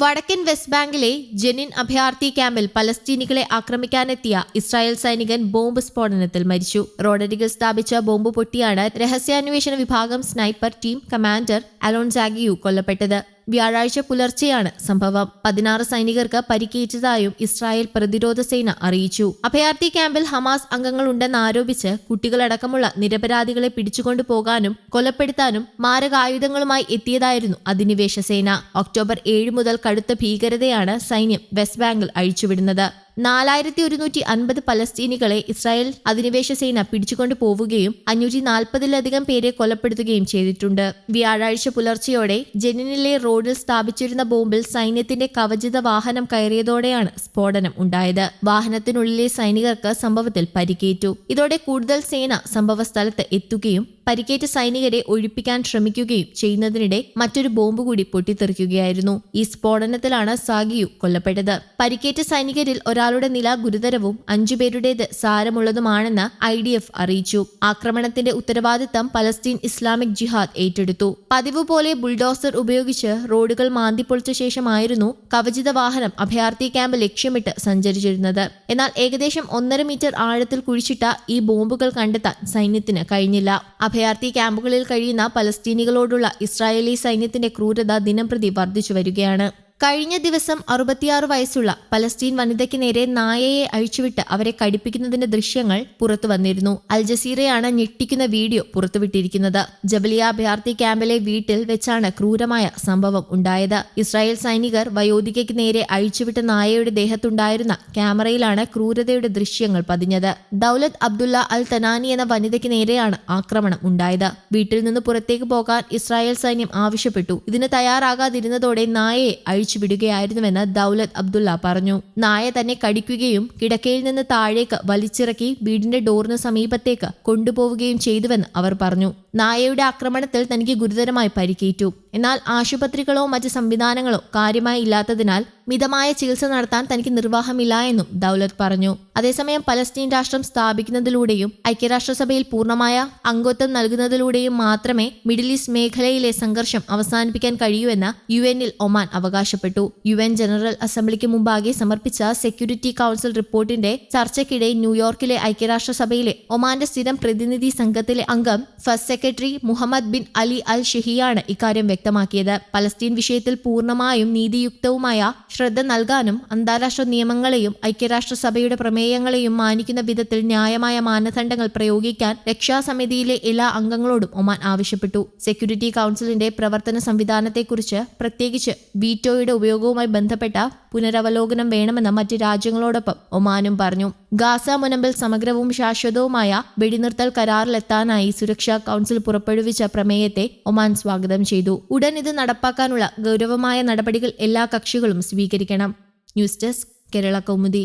വടക്കൻ വെസ്റ്റ് ബാങ്കിലെ ജെനിൻ അഭയാർത്ഥി ക്യാമ്പിൽ പലസ്തീനികളെ ആക്രമിക്കാനെത്തിയ ഇസ്രായേൽ സൈനികൻ ബോംബ് സ്ഫോടനത്തിൽ മരിച്ചു. റോഡരികിൽ സ്ഥാപിച്ച ബോംബ് പൊട്ടിയാണ് രഹസ്യാന്വേഷണ വിഭാഗം സ്നൈപ്പർ ടീം കമാൻഡർ അലോൺ ജാഗിയു കൊല്ലപ്പെട്ടത്. വ്യാഴാഴ്ച പുലർച്ചെയാണ് സംഭവം. പതിനാറ് സൈനികർക്ക് പരിക്കേറ്റതായും ഇസ്രായേൽ പ്രതിരോധ സേന അറിയിച്ചു. അഭയാർത്ഥി ക്യാമ്പിൽ ഹമാസ് അംഗങ്ങളുണ്ടെന്ന് ആരോപിച്ച് കുട്ടികളടക്കമുള്ള നിരപരാധികളെ പിടിച്ചുകൊണ്ടു പോകാനും കൊലപ്പെടുത്താനും മാരകായുധങ്ങളുമായി എത്തിയതായിരുന്നു അധിനിവേശ സേന. ഒക്ടോബർ ഏഴ് മുതൽ കടുത്ത ഭീകരതയാണ് സൈന്യം വെസ്റ്റ് ബാങ്കിൽ അഴിച്ചുവിടുന്നത്. നാലായിരത്തി ഒരുന്നൂറ്റി അൻപത് പലസ്തീനികളെ ഇസ്രായേൽ അധിനിവേശ സേന പിടിച്ചുകൊണ്ടു പോവുകയും അഞ്ഞൂറ്റി നാൽപ്പതിലധികം പേരെ കൊലപ്പെടുത്തുകയും ചെയ്തിട്ടുണ്ട്. വ്യാഴാഴ്ച പുലർച്ചെയോടെ ജെനിനിലെ റോഡിൽ സ്ഥാപിച്ചിരുന്ന ബോംബിൽ സൈന്യത്തിന്റെ കവചിത വാഹനം കയറിയതോടെയാണ് സ്ഫോടനം ഉണ്ടായത്. വാഹനത്തിനുള്ളിലെ സൈനികർക്ക് സംഭവത്തിൽ പരിക്കേറ്റു. ഇതോടെ കൂടുതൽ സേന സംഭവ സ്ഥലത്ത് എത്തുകയും പരിക്കേറ്റ സൈനികരെ ഒഴിപ്പിക്കാൻ ശ്രമിക്കുകയും ചെയ്യുന്നതിനിടെ മറ്റൊരു ബോംബ് കൂടി പൊട്ടിത്തെറിക്കുകയായിരുന്നു. ഈ സ്ഫോടനത്തിലാണ് സാഗിയു കൊല്ലപ്പെട്ടത്. പരിക്കേറ്റ സൈനികരിൽ ഒരാളുടെ നില ഗുരുതരവും അഞ്ചുപേരുടേത് സാരമുള്ളതുമാണെന്ന് ഐ ഡി എഫ് അറിയിച്ചു. ആക്രമണത്തിന്റെ ഉത്തരവാദിത്തം പലസ്തീൻ ഇസ്ലാമിക് ജിഹാദ് ഏറ്റെടുത്തു. പതിവ് പോലെ ബുൾഡോസർ ഉപയോഗിച്ച് റോഡുകൾ മാന്തിപ്പൊളിച്ച ശേഷമായിരുന്നു കവചിത വാഹനം അഭയാർത്ഥി ക്യാമ്പ് ലക്ഷ്യമിട്ട് സഞ്ചരിച്ചിരുന്നത്. എന്നാൽ ഏകദേശം ഒന്നര മീറ്റർ ആഴത്തിൽ കുഴിച്ചിട്ട ഈ ബോംബുകൾ കണ്ടെത്താൻ സൈന്യത്തിന് കഴിഞ്ഞില്ല. അഭയാർത്ഥി ക്യാമ്പുകളിൽ കഴിയുന്ന പലസ്തീനികളോടുള്ള ഇസ്രായേലി സൈന്യത്തിന്റെ ക്രൂരത ദിനംപ്രതി വർദ്ധിച്ചു വരികയാണ്. കഴിഞ്ഞ ദിവസം അറുപത്തിയാറ് വയസ്സുള്ള പലസ്തീൻ വനിതയ്ക്ക് നേരെ നായയെ അഴിച്ചുവിട്ട് അവരെ കടിപ്പിക്കുന്നതിന്റെ ദൃശ്യങ്ങൾ പുറത്തു വന്നിരുന്നു. അൽ ജസീറയാണ് ഞെട്ടിക്കുന്ന വീഡിയോ പുറത്തുവിട്ടിരിക്കുന്നത്. ജബലിയ അഭയാർത്ഥി ക്യാമ്പിലെ വീട്ടിൽ വെച്ചാണ് ക്രൂരമായ സംഭവം ഉണ്ടായത്. ഇസ്രായേൽ സൈനികർ വയോധികയ്ക്ക് നേരെ അഴിച്ചുവിട്ട നായയുടെ ദേഹത്തുണ്ടായിരുന്ന ക്യാമറയിലാണ് ക്രൂരതയുടെ ദൃശ്യങ്ങൾ പതിഞ്ഞത്. ദൗലത്ത് അബ്ദുള്ള അൽ തനാനി എന്ന വനിതയ്ക്ക് നേരെയാണ് ആക്രമണം ഉണ്ടായത്. വീട്ടിൽ നിന്ന് പുറത്തേക്ക് പോകാൻ ഇസ്രായേൽ സൈന്യം ആവശ്യപ്പെട്ടു. ഇതിന് തയ്യാറാകാതിരുന്നതോടെ നായയെ അഴിച്ചുവിടുകയായിരുന്നുവെന്ന് ദൗലത്ത് അബ്ദുള്ള പറഞ്ഞു. നായ തന്നെ കടിക്കുകയും കിടക്കയിൽ നിന്ന് താഴേക്ക് വലിച്ചിറക്കി വീടിന്റെ ഡോറിന് സമീപത്തേക്ക് കൊണ്ടുപോവുകയും ചെയ്തുവെന്ന് അവർ പറഞ്ഞു. നായയുടെ ആക്രമണത്തിൽ തനിക്ക് ഗുരുതരമായി പരിക്കേറ്റു. എന്നാൽ ആശുപത്രികളോ മറ്റ് സംവിധാനങ്ങളോ കാര്യമായി ഇല്ലാത്തതിനാൽ മിതമായ ചികിത്സ നടത്താൻ തനിക്ക് നിർവാഹമില്ല എന്നും ദൌലത്ത് പറഞ്ഞു. അതേസമയം പലസ്തീൻ രാഷ്ട്രം സ്ഥാപിക്കുന്നതിലൂടെയും ഐക്യരാഷ്ട്രസഭയിൽ പൂർണമായ അംഗത്വം നൽകുന്നതിലൂടെയും മാത്രമേ മിഡിൽ ഈസ്റ്റ് മേഖലയിലെ സംഘർഷം അവസാനിപ്പിക്കാൻ കഴിയൂ എന്ന് യു എന്നിൽ ഒമാൻ അവകാശപ്പെട്ടു. യു എൻ ജനറൽ അസംബ്ലിക്ക് മുമ്പാകെ സമർപ്പിച്ച സെക്യൂരിറ്റി കൗൺസിൽ റിപ്പോർട്ടിന്റെ ചർച്ചയ്ക്കിടെ ന്യൂയോർക്കിലെ ഐക്യരാഷ്ട്രസഭയിലെ ഒമാന്റെ സ്ഥിരം പ്രതിനിധി സംഘത്തിലെ അംഗം first secretary Muhammad bin Ali al ഷെഹിയാണ് ഇക്കാര്യം വ്യക്തമാക്കിയത്. പലസ്തീൻ വിഷയത്തിൽ പൂർണമായും നീതിയുക്തവുമായ ശ്രദ്ധ നൽകാനും അന്താരാഷ്ട്ര നിയമങ്ങളെയും ഐക്യരാഷ്ട്രസഭയുടെ പ്രമേയങ്ങളെയും മാനിക്കുന്ന വിധത്തിൽ ന്യായമായ മാനദണ്ഡങ്ങൾ പ്രയോഗിക്കാൻ രക്ഷാസമിതിയിലെ എല്ലാ അംഗങ്ങളോടും ഒമാൻ ആവശ്യപ്പെട്ടു. സെക്യൂരിറ്റി കൗൺസിലിന്റെ പ്രവർത്തന സംവിധാനത്തെക്കുറിച്ച് പ്രത്യേകിച്ച് വീറ്റോയുടെ ഉപയോഗവുമായി ബന്ധപ്പെട്ട പുനരവലോകനം വേണമെന്ന് മറ്റ് രാജ്യങ്ങളോടൊപ്പം ഒമാനും പറഞ്ഞു. ഗാസ മുനമ്പിൽ സമഗ്രവും ശാശ്വതവുമായ വെടിനിർത്തൽ കരാറിലെത്താനായി സുരക്ഷാ കൗൺസിൽ പുറപ്പെടുവിച്ച പ്രമേയത്തെ ഒമാൻ സ്വാഗതം ചെയ്തു. ഉടൻ ഇത് നടപ്പാക്കാനുള്ള ഗൗരവമായ നടപടികൾ എല്ലാ കക്ഷികളും സ്വീകരിക്കണം. News desk Kerala Kaumudi.